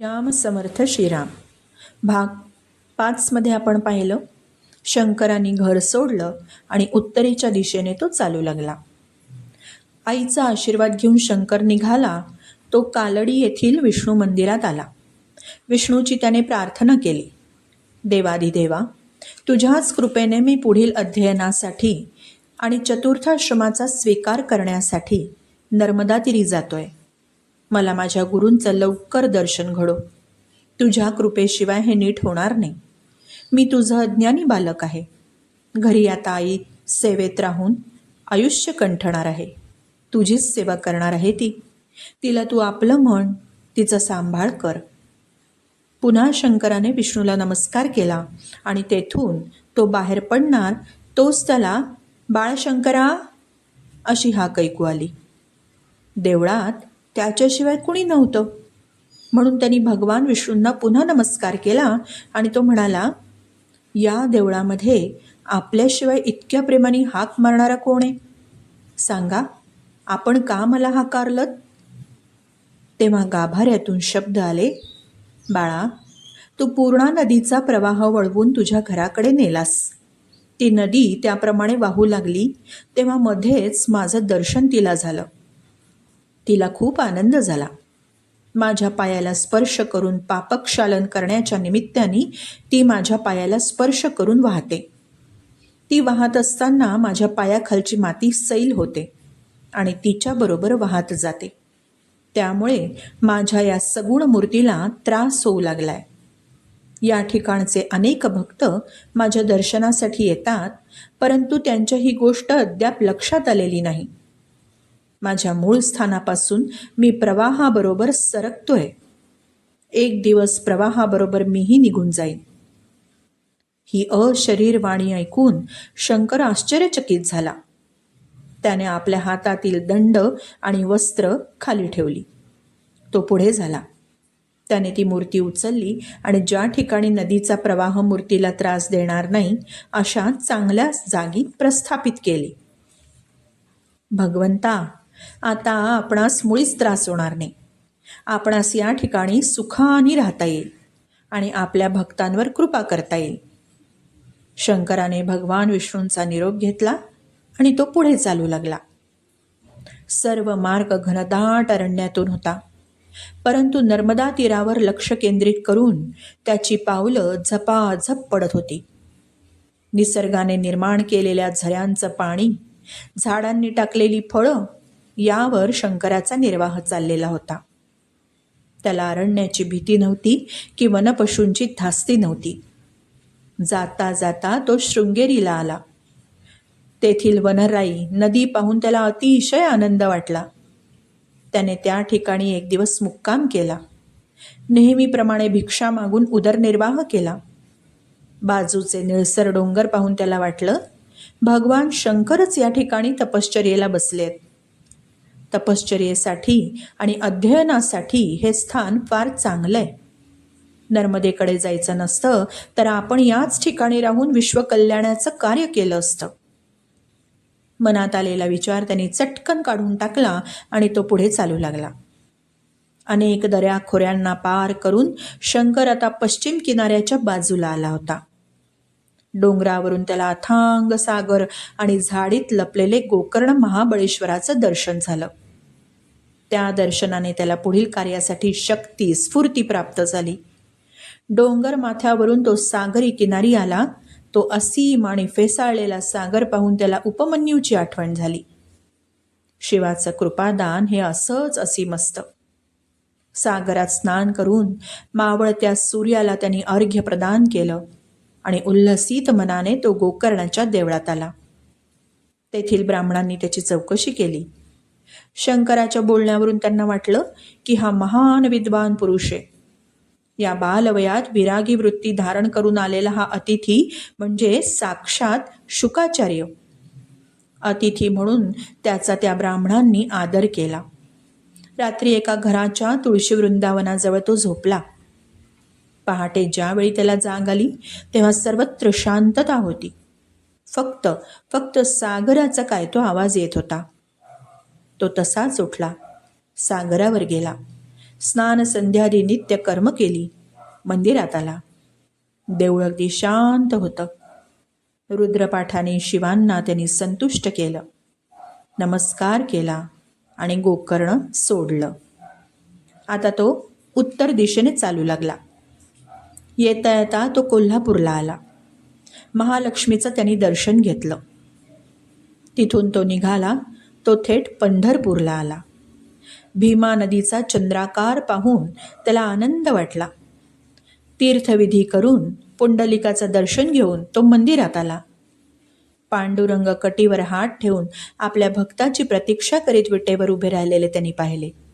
राम समर्थ श्रीराम. भाग पाचमध्ये आपण पाहिलं शंकरांनी घर सोडलं आणि उत्तरेच्या दिशेने तो चालू लागला. आईचा आशीर्वाद घेऊन शंकर निघाला तो कालडी येथील विष्णू मंदिरात आला. विष्णूची त्याने प्रार्थना केली देवादिदेवा तुझ्याच कृपेने मी पुढील अध्ययनासाठी आणि चतुर्थाश्रमाचा स्वीकार करण्यासाठी नर्मदा जातो जातोय. मला माझ्या गुरूंचं लवकर दर्शन घडो. तुझ्या कृपेशिवाय हे नीट होणार नाही. मी तुझं अज्ञानी बालक आहे. घरी आता आई सेवेत राहून आयुष्य कंठणार आहे. तुझीच सेवा करणार आहे ती. तिला तू आपलं म्हण तिचा सांभाळ कर. पुन्हा शंकराने विष्णूला नमस्कार केला आणि तेथून तो बाहेर पडणार तोच त्याला बाळशंकरा अशी हाक ऐकू आली. देवळात त्याच्याशिवाय कुणी नव्हतं. म्हणून त्यांनी भगवान विष्णूंना पुन्हा नमस्कार केला आणि तो म्हणाला या देवळामध्ये आपल्याशिवाय इतक्या प्रेमाने हाक मारणारा कोण आहे? सांगा आपण का मला हाकारलत? तेव्हा गाभाऱ्यातून शब्द आले बाळा तू पूर्णा नदीचा प्रवाह वळवून तुझ्या घराकडे नेलास. ती नदी त्याप्रमाणे वाहू लागली तेव्हा मध्येच माझं दर्शन तिला झालं. तिला खूप आनंद झाला. माझ्या पायाला स्पर्श करून पापक्षालन करण्याच्या निमित्ताने ती माझ्या पायाला स्पर्श करून वाहते. ती वाहत असताना माझ्या पायाखालची माती सैल होते आणि तिच्याबरोबर वाहत जाते. त्यामुळे माझ्या या सगुण मूर्तीला त्रास होऊ लागलाय. या ठिकाणचे अनेक भक्त माझ्या दर्शनासाठी येतात परंतु त्यांच्या ही गोष्ट अद्याप लक्षात आलेली नाही. माझ्या मूळ स्थानापासून मी प्रवाहाबरोबर सरकतोय. एक दिवस प्रवाहाबरोबर मीही निघून जाईन. ही अशरीर वाणी ऐकून शंकर आश्चर्यचकित झाला. त्याने आपल्या हातातील दंड आणि वस्त्र खाली ठेवली. तो पुढे झाला. त्याने ती मूर्ती उचलली आणि ज्या ठिकाणी नदीचा प्रवाह मूर्तीला त्रास देणार नाही अशा चांगल्या जागी प्रस्थापित केली. भगवंता आता आपणास मुळीच त्रास होणार नाही. आपणास या ठिकाणी सुखाने राहता येईल आणि आपल्या भक्तांवर कृपा करता येईल. शंकराने भगवान विष्णूंचा निरोप घेतला आणि तो पुढे चालू लागला. सर्व मार्ग घनदाट अरण्यातून होता. परंतु नर्मदा तीरावर लक्ष केंद्रित करून त्याची पावलं झपाझप पडत होती. निसर्गाने निर्माण केलेल्या झऱ्यांचं पाणी झाडांनी टाकलेली फळं यावर शंकराचा निर्वाह चाललेला होता. त्याला अरण्याची भीती नव्हती की वनपशूंची धास्ती नव्हती. जाता जाता तो शृंगेरीला आला. तेथील वनराई नदी पाहून त्याला अतिशय आनंद वाटला. त्याने त्या ठिकाणी एक दिवस मुक्काम केला. नेहमीप्रमाणे भिक्षा मागून उदरनिर्वाह केला. बाजूचे निळसर डोंगर पाहून त्याला वाटलं भगवान शंकरच या ठिकाणी तपश्चर्येला बसलेत. तपश्चर्येसाठी आणि अध्ययनासाठी हे स्थान फार चांगलं आहे नर्मदेकडे जायचं नसतं तर आपण याच ठिकाणी राहून विश्वकल्याणाचं कार्य केलं असतं. मनात आलेला विचार त्यांनी चटकन काढून टाकला आणि तो पुढे चालू लागला. अनेक दऱ्या खोऱ्यांना पार करून शंकर आता पश्चिम किनाऱ्याच्या बाजूला आला होता. डोंगरावरून त्याला अथांग सागर आणि झाडीत लपलेले गोकर्ण महाबळेश्वराचं दर्शन झालं. त्या दर्शनाने त्याला पुढील कार्यासाठी शक्ती स्फूर्ती प्राप्त झाली. डोंगर माथ्यावरून तो सागरी किनारी आला. तो असीम आणि फेसाळलेला सागर पाहून त्याला उपमन्यूची आठवण झाली. शिवाचं कृपादान हे असंच असीम असतं. सागरात स्नान करून मावळत्या सूर्याला त्यांनी अर्घ्य प्रदान केलं. आणि उल्हसित मनाने तो गोकर्णाच्या देवळात आला. तेथील ब्राह्मणांनी त्याची चौकशी केली. शंकराच्या बोलण्यावरून त्यांना वाटलं की हा महान विद्वान पुरुष आहे. या बालवयात विरागी वृत्ती धारण करून आलेला हा अतिथी म्हणजे साक्षात शुकाचार्य. अतिथी म्हणून त्याचा त्या ब्राह्मणांनी आदर केला. रात्री एका घराच्या तुळशी वृंदावनाजवळ तो झोपला. पहाटे ज्यावेळी त्याला जाग आली तेव्हा सर्वत्र शांतता होती. फक्त फक्त सागराचा काय तो आवाज येत होता. तो तसाच उठला. सागरावर गेला. स्नान संध्यादी नित्य कर्म केली. मंदिरात आला. देऊळ अगदी शांत होतं. रुद्रपाठाने शिवांना त्यांनी संतुष्ट केलं. नमस्कार केला आणि गोकर्ण सोडलं. आता तो उत्तर दिशेने चालू लागला. येता येता तो कोल्हापूरला आला. महालक्ष्मीचं त्यांनी दर्शन घेतलं. तिथून तो निघाला तो थेट पंढरपूरला आला. भीमा नदीचा चंद्राकार पाहून त्याला आनंद वाटला. तीर्थविधी करून पुंडलिकाचं दर्शन घेऊन तो मंदिरात आला. पांडुरंग कटीवर हात ठेवून आपल्या भक्ताची प्रतीक्षा करीत विटेवर उभे राहिलेले त्यांनी पाहिले.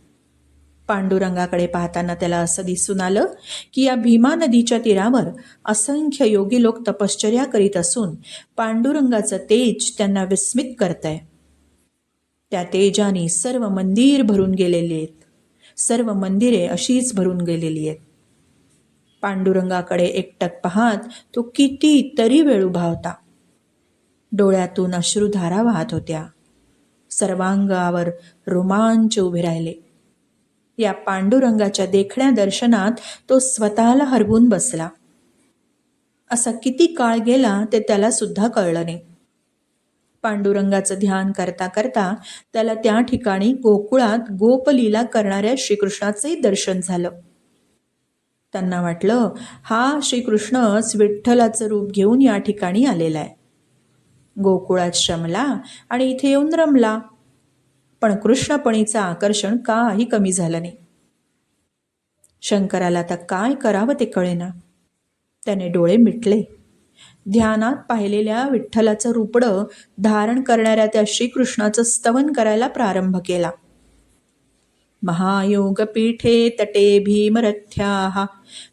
पांडुरंगाकडे पाहताना त्याला असं दिसून आलं की या भीमा नदीच्या तीरावर असंख्य योगी लोक तपश्चर्या करीत असून पांडुरंगाचं तेज त्यांना विस्मित करतंय. त्या तेजाने सर्व मंदिर भरून गेलेली आहेत. सर्व मंदिरे अशीच भरून गेलेली आहेत. पांडुरंगाकडे एकटक पाहत तो किती तरी वेळ उभा होता. डोळ्यातून अश्रुधारा वाहत होत्या. सर्वांगावर रोमांच उभे राहिले. या पांडुरंगाच्या देखण्या दर्शनात तो स्वतःला हरवून बसला. असा किती काळ गेला ते त्याला सुद्धा कळलं नाही. पांडुरंगाचं ध्यान करता करता त्याला त्या ठिकाणी गोकुळात गोपलीला करणाऱ्या श्रीकृष्णाचंही दर्शन झालं. त्यांना वाटलं हा श्रीकृष्णच विठ्ठलाचं रूप घेऊन या ठिकाणी आलेला आहे. गोकुळात शमला आणि इथे येऊन रमला. कृष्णपणीचं आकर्षण काही कमी झालं नाही. शंकराला आता काय करावं ते कळेना. त्याने डोळे मिटले. ध्यानात पाहिलेल्या विठ्ठलाचं रुपडं धारण करणाऱ्या त्या श्रीकृष्णाचं स्तवन करायला प्रारंभ केला. महायोगपीठे तटे भीमरथ्याः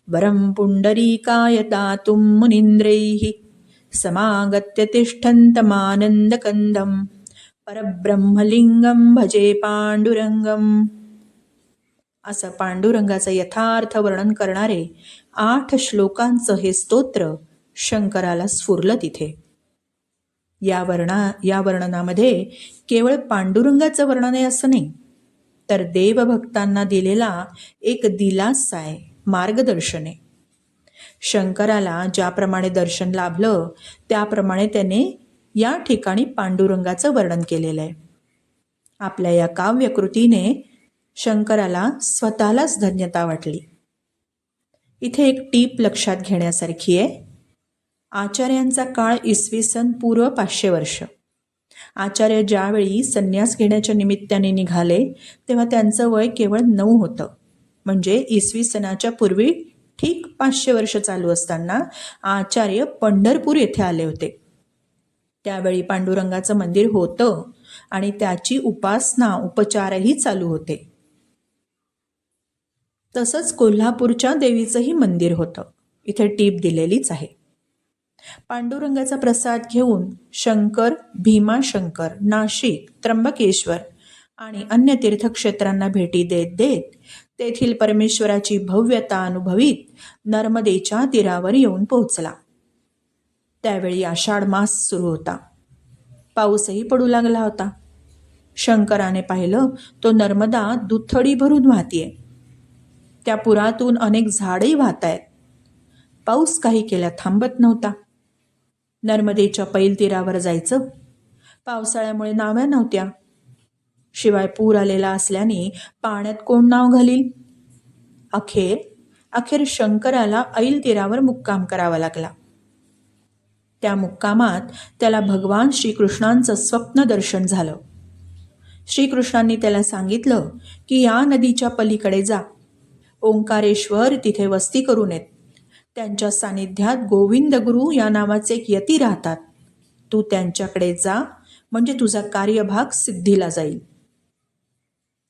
वरं काय दातुं मुनीन्द्रैः समागत्य तिष्ठन्तमानन्दकन्दं परब्रह्मलिंगम भजे पांडुरंगम असं पांडुरंगाचं यथार्थ वर्णन करणारे आठ श्लोकांचं हे स्तोत्र शंकराला स्फुरलं तिथे. या वर्णा या वर्णनामध्ये केवळ पांडुरंगाचं वर्णन आहे असं नाही तर देवभक्तांना दिलेला एक दिलासा आहे मार्गदर्शन. आहे शंकराला ज्याप्रमाणे दर्शन लाभलं त्याप्रमाणे त्याने या ठिकाणी पांडुरंगाचं वर्णन केलेलं आहे. आपल्या या काव्यकृतीने शंकराला स्वतःलाच धन्यता वाटली. इथे एक टीप लक्षात घेण्यासारखी आहे. आचार्यांचा काळ इसवी सन पूर्व पाचशे वर्ष. आचार्य ज्यावेळी संन्यास घेण्याच्या निमित्ताने निघाले तेव्हा त्यांचं वय केवळ नऊ होतं. म्हणजे इसवी सणाच्या पूर्वी ठीक पाचशे वर्ष चालू असताना आचार्य पंढरपूर येथे आले होते. त्यावेळी पांडुरंगाचं मंदिर होतं आणि त्याची उपासना उपचारही चालू होते. तसंच कोल्हापूरच्या देवीचंही मंदिर होतं. इथे टीप दिलेलीच आहे. पांडुरंगाचा प्रसाद घेऊन शंकर भीमाशंकर नाशिक त्र्यंबकेश्वर आणि अन्य तीर्थक्षेत्रांना भेटी देत देत तेथील परमेश्वराची भव्यता अनुभवीत नर्मदेच्या तीरावर येऊन पोहोचला. त्यावेळी आषाढ मास सुरू होता. पाऊसही पडू लागला होता. शंकराने पाहिलं तो नर्मदा दुथडी भरून वाहतीये. त्या पुरातून अनेक झाडही वाहत आहेत पाऊस काही केल्या थांबत नव्हता. नर्मदेच्या पैल तीरावर जायचं. पावसाळ्यामुळे नाव्या नव्हत्या. शिवाय पूर आलेला असल्याने पाण्यात कोण नाव घालील? अखेर अखेर शंकराला ऐल तीरावर मुक्काम करावा लागला. त्या मुक्कामात त्याला भगवान श्रीकृष्णांचं स्वप्न दर्शन झालं. श्रीकृष्णांनी त्याला सांगितलं की या नदीच्या पलीकडे जा. ओंकारेश्वर तिथे वस्ती करून येत. त्यांच्या सानिध्यात गोविंद गुरु या नावाचे एक यती राहतात. तू त्यांच्याकडे जा म्हणजे तुझा कार्यभाग सिद्धीला जाईल.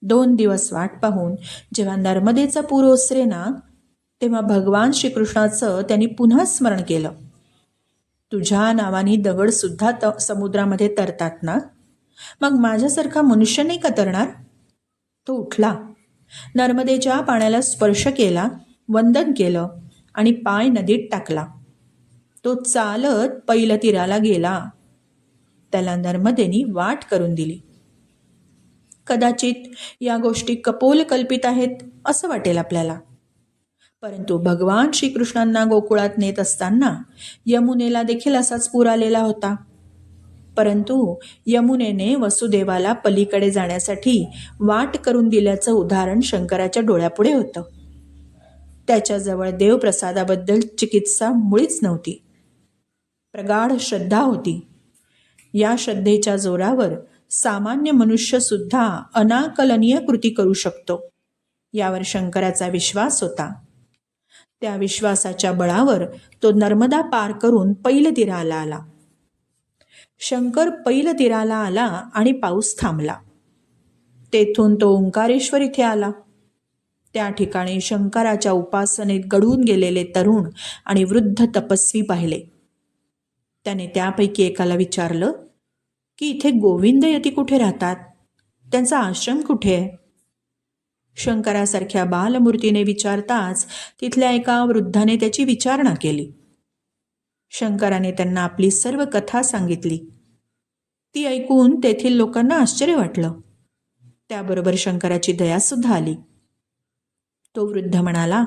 दोन दिवस वाट पाहून जेव्हा नर्मदेचा पूर ओसरे ना तेव्हा भगवान श्रीकृष्णाचं त्यांनी पुन्हा स्मरण केलं. तुझ्या नावाने दगडसुद्धा त समुद्रामध्ये तरतात ना? मग माझ्यासारखा मनुष्य नाही का तरणार? तो उठला. नर्मदेच्या पाण्याला स्पर्श केला वंदन केलं आणि पाय नदीत टाकला. तो चालत पैल तीराला गेला. त्याला नर्मदेनी वाट करून दिली. कदाचित या गोष्टी कपोल कल्पित आहेत असं वाटेल आपल्याला. परंतु भगवान श्रीकृष्णांना गोकुळात नेत असताना यमुनेला देखील असाच पूर आलेला होता. परंतु यमुनेने वसुदेवाला पलीकडे जाण्यासाठी वाट करून दिल्याचं उदाहरण शंकराच्या डोळ्यापुढे होतं. त्याच्याजवळ देवप्रसादाबद्दल चिकित्सा मुळीच नव्हती. प्रगाढ श्रद्धा होती. या श्रद्धेच्या जोरावर सामान्य मनुष्यसुद्धा अनाकलनीय कृती करू शकतो यावर शंकराचा विश्वास होता. त्या विश्वासाच्या बळावर तो नर्मदा पार करून पैल तीराला आला. शंकर पैल तीराला आला आणि पाऊस थांबला. तेथून तो ओंकारेश्वर इथे आला. त्या ठिकाणी शंकराच्या उपासनेत गढून गेलेले तरुण आणि वृद्ध तपस्वी पाहिले. त्याने त्यापैकी एकाला विचारलं की इथे गोविंद यती कुठे राहतात? त्यांचा आश्रम कुठे आहे? शंकरासारख्या बालमूर्तीने विचारताच तिथल्या एका वृद्धाने त्याची विचारणा केली. शंकराने त्यांना आपली सर्व कथा सांगितली. ती ऐकून तेथील लोकांना आश्चर्य वाटलं. त्याबरोबर शंकराची दयासुद्धा आली. तो वृद्ध म्हणाला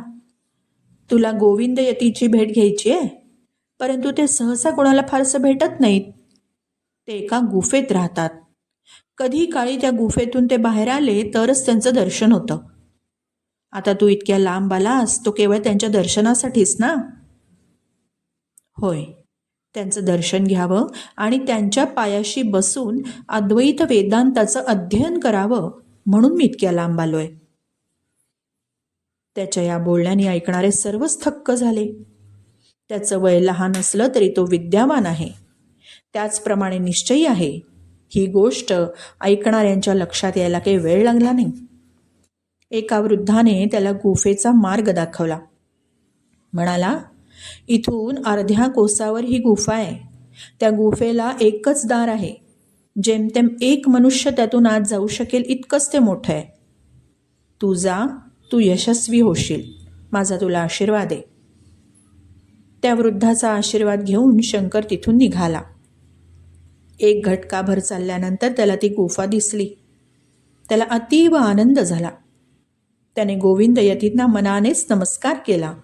तुला गोविंद यतीची भेट घ्यायची आहे परंतु ते सहसा कोणाला फारसं भेटत नाहीत. ते एका गुफेत राहतात. कधी काळी त्या गुफेतून ते बाहेर आले तरच त्यांचं दर्शन होतं. आता तू इतक्या लांब आलास तो केवळ त्यांच्या दर्शनासाठीच ना? होय. त्यांचं दर्शन घ्यावं आणि त्यांच्या पायाशी बसून अद्वैत वेदांताचं अध्ययन करावं म्हणून मी इतक्या लांब आलोय. त्याच्या या बोलण्याने ऐकणारे सर्वच थक्क झाले. त्याचं वय लहान असलं तरी तो विद्यावान आहे. त्याचप्रमाणे निश्चयी आहे. ही गोष्ट ऐकणाऱ्यांच्या लक्षात यायला काही वेळ लागला नाही. एका वृद्धाने त्याला गुफेचा मार्ग दाखवला. म्हणाला इथून अर्ध्या कोसावर ही गुफा आहे. त्या गुफेला एकच दार आहे. जेमतेम एक मनुष्य त्यातून आत जाऊ शकेल इतकंच ते मोठं आहे. तू जा तू यशस्वी होशील. माझा तुला आशीर्वाद आहे. त्या वृद्धाचा आशीर्वाद घेऊन शंकर तिथून निघाला. एक घटकाभर चालल्यानंतर त्याला ती गुफा दिसली. त्याला अतीव आनंद झाला. त्याने गोविंद यतींना मनानेच नमस्कार केला.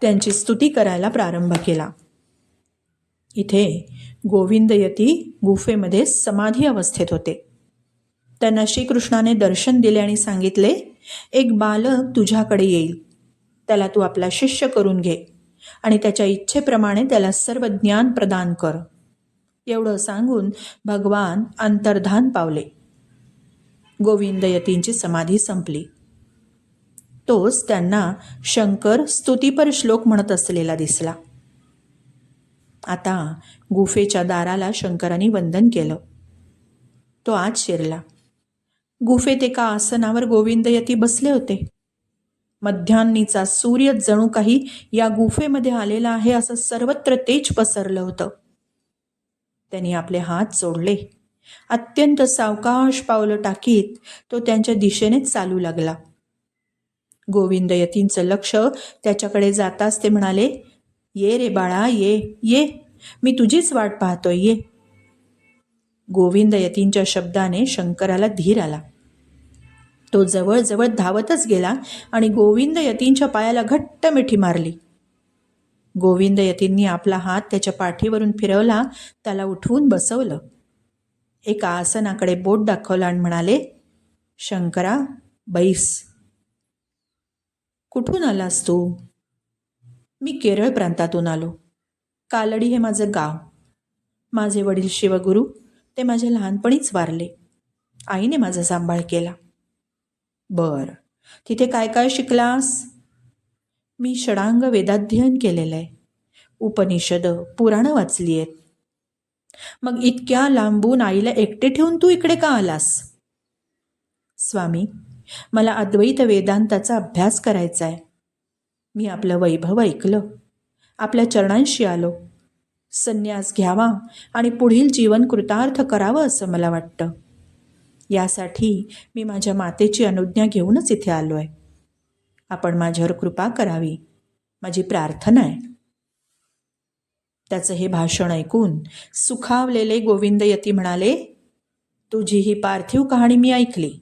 त्यांची स्तुती करायला प्रारंभ केला. इथे गोविंद यती गुफेमध्ये समाधी अवस्थेत होते. त्यांना श्रीकृष्णाने दर्शन दिले आणि सांगितले एक बालक तुझ्याकडे येईल. त्याला तू आपला शिष्य करून घे आणि त्याच्या इच्छेप्रमाणे त्याला सर्व ज्ञान प्रदान कर. एवढं सांगून भगवान अंतर्धान पावले. गोविंद यतींची समाधी संपली. तोच त्यांना शंकर स्तुतीपर श्लोक म्हणत असलेला दिसला. आता गुफेच्या दाराला शंकरांनी वंदन केलं. तो आज शिरला. गुफेत एका आसनावर गोविंद यती बसले होते. मध्यान्नीचा सूर्य जणू काही या गुफेमध्ये आलेला आहे असं सर्वत्र तेज पसरलं होतं. त्यांनी आपले हात जोडले. अत्यंत सावकाश पावलं टाकीत तो त्यांच्या दिशेनेच चालू लागला. गोविंद यतींचं लक्ष त्याच्याकडे जाताच ते म्हणाले ये रे बाळा ये ये. मी तुझीच वाट पाहतोय ये. गोविंद यतींच्या शब्दाने शंकराला धीर आला. तो जवळजवळ धावतच गेला आणि गोविंद यतींच्या पायाला घट्ट मिठी मारली. गोविंद यतींनी आपला हात त्याच्या पाठीवरून फिरवला त्याला उठवून बसवलं. एका आसनाकडे बोट दाखवलं आणि म्हणाले शंकरा बैस. कुठून आलास तू? मी केरळ प्रांतातून आलो. कालडी हे माझं गाव. माझे वडील शिवगुरू ते माझ्या लहानपणीच वारले. आईने माझा सांभाळ केला. बर. तिथे काय काय शिकलास? मी षडांग वेदाध्ययन केलेलं आहे. उपनिषदं पुराणं वाचली आहेत. मग इतक्या लांबून आईला एकटे ठेवून तू इकडे का आलास? स्वामी मला अद्वैत वेदांताचा अभ्यास करायचा आहे. मी आपलं वैभव ऐकलं. आपल्या चरणांशी आलो. संन्यास घ्यावा आणि पुढील जीवन कृतार्थ करावं असं मला वाटतं. यासाठी मी माझ्या मातेची अनुज्ञा घेऊनच इथे आलो आहे. आपण माझ्यावर कृपा करावी. माझी प्रार्थना आहे. त्याचं हे भाषण ऐकून सुखावलेले गोविंद यती म्हणाले तुझी ही पार्थिव कहाणी मी ऐकली.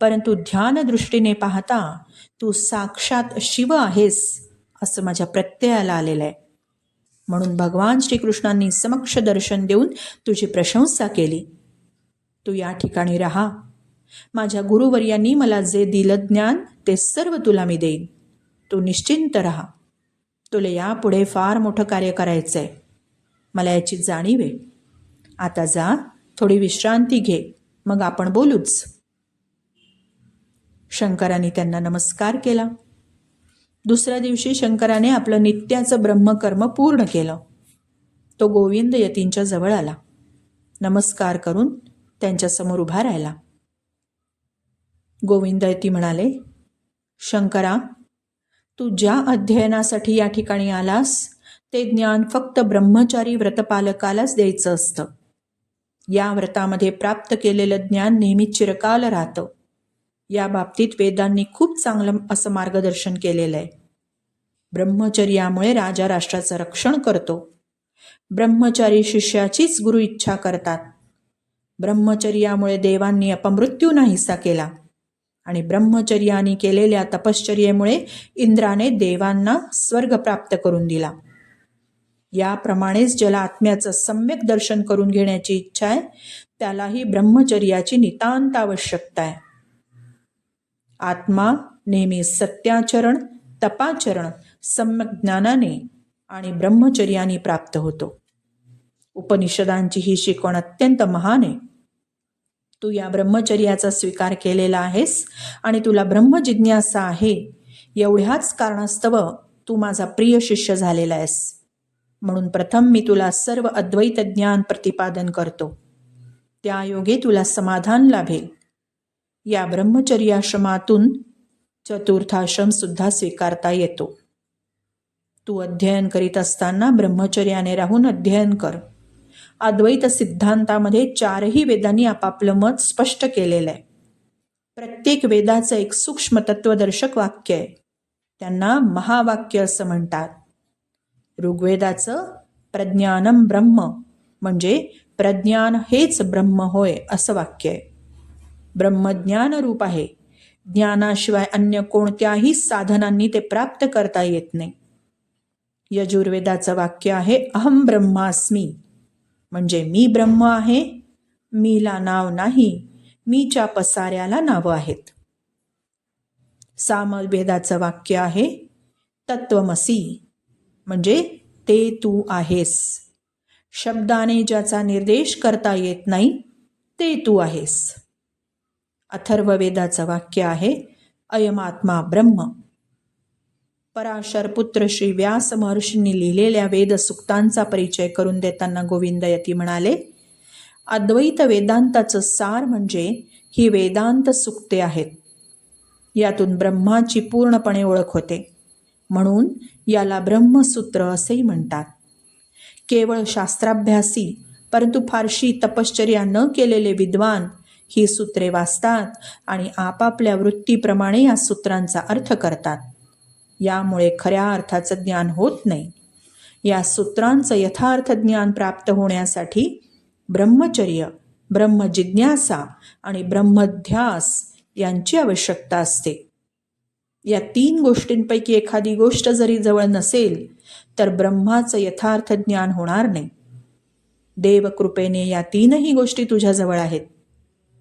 परंतु ध्यानदृष्टीने पाहता तू साक्षात शिव आहेस असं माझ्या प्रत्ययाला आलेलं आहे. म्हणून भगवान श्रीकृष्णांनी समक्ष दर्शन देऊन तुझी प्रशंसा केली. तू या ठिकाणी राहा. माझ्या गुरुवर्यांनी मला जे दिलं ज्ञान ते सर्व तुला मी देईन. तू निश्चिंत राहा. तुला यापुढे फार मोठं कार्य करायचं आहे मला याची जाणीव आहे. आता जा थोडी विश्रांती घे. मग आपण बोलूच. शंकराने त्यांना नमस्कार केला. दुसऱ्या दिवशी शंकराने आपलं नित्याचं ब्रह्मकर्म पूर्ण केलं. तो गोविंद यतींच्या जवळ आला. नमस्कार करून त्यांच्यासमोर उभा राहिला. गोविंदळती म्हणाले शंकरा तू ज्या अध्ययनासाठी या ठिकाणी आलास ते ज्ञान फक्त ब्रह्मचारी व्रतपालकालाच द्यायचं असतं. या व्रतामध्ये प्राप्त केलेलं ज्ञान नेहमी चिरकाल राहतं. या बाबतीत वेदांनी खूप चांगलं असं मार्गदर्शन केलेलं आहे. ब्रह्मचर्यामुळे राजा राष्ट्राचं रक्षण करतो. ब्रह्मचारी शिष्याचीच गुरु इच्छा करतात. ब्रह्मचर्यामुळे देवांनी अपमृत्यू नाहीसा केला. आणि ब्रह्मचर्याने केलेल्या तपश्चर्येमुळे इंद्राने देवांना स्वर्ग प्राप्त करून दिला. याप्रमाणेच ज्याला आत्म्याचं सम्यक दर्शन करून घेण्याची इच्छा आहे त्यालाही ब्रह्मचर्याची नितांत आवश्यकता आहे. आत्मा नेहमी सत्याचरण तपाचरण सम्यक ज्ञानाने आणि ब्रह्मचर्याने प्राप्त होतो. उपनिषदांची ही शिकवण अत्यंत महान आहे. तू या ब्रह्मचर्याचा स्वीकार केलेला आहेस आणि तुला ब्रह्मजिज्ञासा आहे. एवढ्याच कारणास्तव तू माझा प्रिय शिष्य झालेला आहेस. म्हणून प्रथम मी तुला सर्व अद्वैत ज्ञान प्रतिपादन करतो. त्या योगे तुला समाधान लाभेल. या ब्रह्मचर्याश्रमातून चतुर्थाश्रम सुद्धा स्वीकारता येतो. तू अध्ययन करीत असताना ब्रह्मचर्याने राहून अध्ययन कर. अद्वैत सिद्धांतामध्ये चारही वेदांनी आपापलं मत स्पष्ट केलेलं आहे. प्रत्येक वेदाचं एक सूक्ष्म तत्वदर्शक वाक्य आहे. त्यांना महावाक्य असं म्हणतात. ऋग्वेदाचं प्रज्ञानम ब्रह्म म्हणजे प्रज्ञान हेच ब्रह्म होय असं वाक्य आहे. ब्रह्मज्ञान रूप आहे. ज्ञानाशिवाय अन्य कोणत्याही साधनांनी ते प्राप्त करता येत नाही. यजुर्वेदाचं वाक्य आहे अहम ब्रह्मास्मी. म्हणजे मी ब्रह्म आहे मीला नाव नाही मीच्या पसाऱ्याला नावं आहेत. सामवेदाचं वाक्य आहे तत्वमसी म्हणजे ते तू आहेस. शब्दाने ज्याचा निर्देश करता येत नाही ते तू आहेस. अथर्ववेदाचं वाक्य आहे अयमात्मा ब्रह्म. पराशर पुत्र श्री व्यास महर्षींनी लिहिलेल्या वेदसुक्तांचा परिचय करून देताना गोविंद यती म्हणाले अद्वैत वेदांताचं सार म्हणजे ही वेदांत सुक्ते आहेत. यातून ब्रह्माची पूर्णपणे ओळख होते. म्हणून याला ब्रह्मसूत्र असेही म्हणतात. केवळ शास्त्राभ्यासी परंतु फारशी तपश्चर्या न केलेले विद्वान ही सूत्रे वाचतात आणि आपापल्या वृत्तीप्रमाणे या सूत्रांचा अर्थ करतात. यामुळे खऱ्या अर्थाचं ज्ञान होत नाही. या सूत्रांचं यथार्थ ज्ञान प्राप्त होण्यासाठी ब्रह्मचर्य ब्रह्मजिज्ञासा आणि ब्रह्मध्यास यांची आवश्यकता असते. या तीन गोष्टींपैकी एखादी गोष्ट जरी जवळ नसेल तर ब्रह्माचं यथार्थ ज्ञान होणार नाही. देवकृपेने या तीनही गोष्टी तुझ्याजवळ आहेत.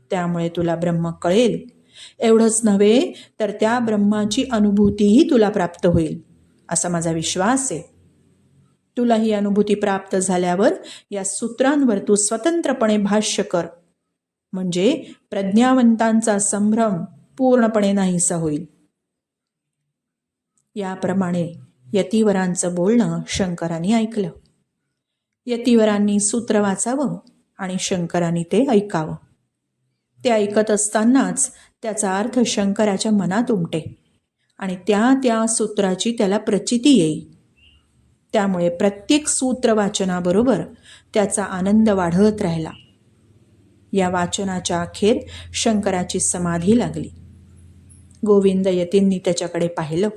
त्यामुळे तुला ब्रह्म कळेल. एवढंच नव्हे तर त्या ब्रह्माची अनुभूतीही तुला प्राप्त होईल असा माझा विश्वास आहे. तुला ही अनुभूती प्राप्त झाल्यावर या सूत्रांवर तू स्वतंत्रपणे भाष्य कर. म्हणजे प्रज्ञावंतांचा संभ्रम पूर्णपणे नाहीसा होईल. याप्रमाणे यतिवरांचं बोलणं शंकरांनी ऐकलं. यतिवरांनी सूत्र वाचावं आणि शंकरांनी ते ऐकावं. ते ऐकत असतानाच त्याचा अर्थ शंकराच्या मनात उमटे आणि त्या त्या सूत्राची त्याला प्रचिती येईल त्यामुळे प्रत्येक सूत्र वाचनाबरोबर त्याचा आनंद वाढत राहिला. या वाचनाच्या अखेर शंकराची समाधी लागली. गोविंद यतींनी त्याच्याकडे पाहिलं.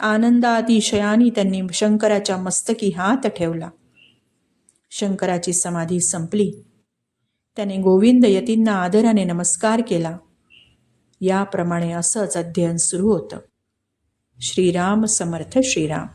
आनंदातिशयाने त्यांनी शंकराच्या मस्तकी हात ठेवला. शंकराची समाधी संपली. त्याने गोविंद यतींना आदराने नमस्कार केला. याप्रमाणे असंच अध्ययन सुरू होतं. श्रीराम समर्थ श्रीराम.